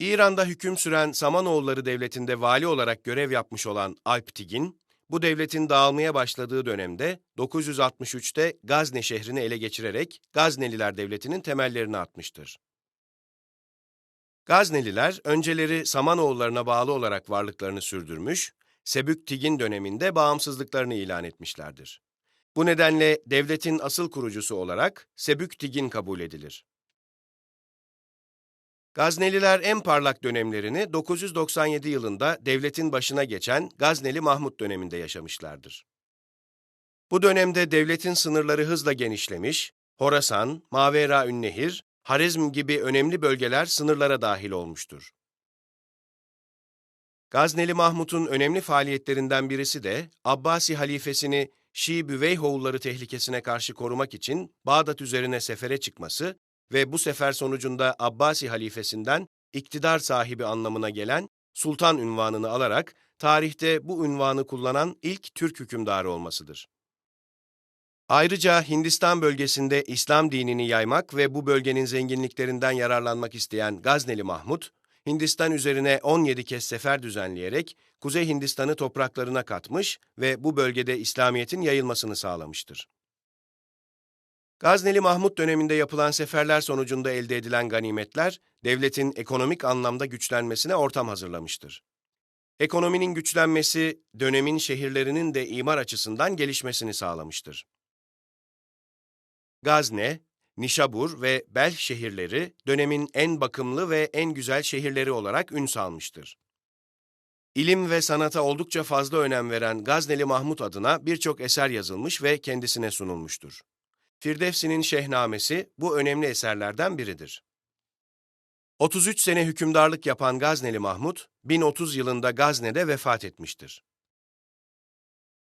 İran'da hüküm süren Samanoğulları Devleti'nde vali olarak görev yapmış olan Alp Tigin, bu devletin dağılmaya başladığı dönemde 963'te Gazne şehrini ele geçirerek Gazneliler Devleti'nin temellerini atmıştır. Gazneliler önceleri Samanoğullarına bağlı olarak varlıklarını sürdürmüş, Sebük Tigin döneminde bağımsızlıklarını ilan etmişlerdir. Bu nedenle devletin asıl kurucusu olarak Sebük Tigin kabul edilir. Gazneliler en parlak dönemlerini 997 yılında devletin başına geçen Gazneli Mahmut döneminde yaşamışlardır. Bu dönemde devletin sınırları hızla genişlemiş, Horasan, Mavera Ünnehir, Harizm gibi önemli bölgeler sınırlara dahil olmuştur. Gazneli Mahmut'un önemli faaliyetlerinden birisi de Abbasi halifesini Şii Büveyhoğulları tehlikesine karşı korumak için Bağdat üzerine sefere çıkması ve bu sefer sonucunda Abbasi halifesinden iktidar sahibi anlamına gelen sultan ünvanını alarak tarihte bu ünvanı kullanan ilk Türk hükümdarı olmasıdır. Ayrıca Hindistan bölgesinde İslam dinini yaymak ve bu bölgenin zenginliklerinden yararlanmak isteyen Gazneli Mahmut, Hindistan üzerine 17 kez sefer düzenleyerek Kuzey Hindistan'ı topraklarına katmış ve bu bölgede İslamiyet'in yayılmasını sağlamıştır. Gazneli Mahmut döneminde yapılan seferler sonucunda elde edilen ganimetler, devletin ekonomik anlamda güçlenmesine ortam hazırlamıştır. Ekonominin güçlenmesi, dönemin şehirlerinin de imar açısından gelişmesini sağlamıştır. Gazne, Nişabur ve Belh şehirleri dönemin en bakımlı ve en güzel şehirleri olarak ün salmıştır. İlim ve sanata oldukça fazla önem veren Gazneli Mahmut adına birçok eser yazılmış ve kendisine sunulmuştur. Firdevsi'nin Şehnamesi bu önemli eserlerden biridir. 33 sene hükümdarlık yapan Gazneli Mahmut, 1030 yılında Gazne'de vefat etmiştir.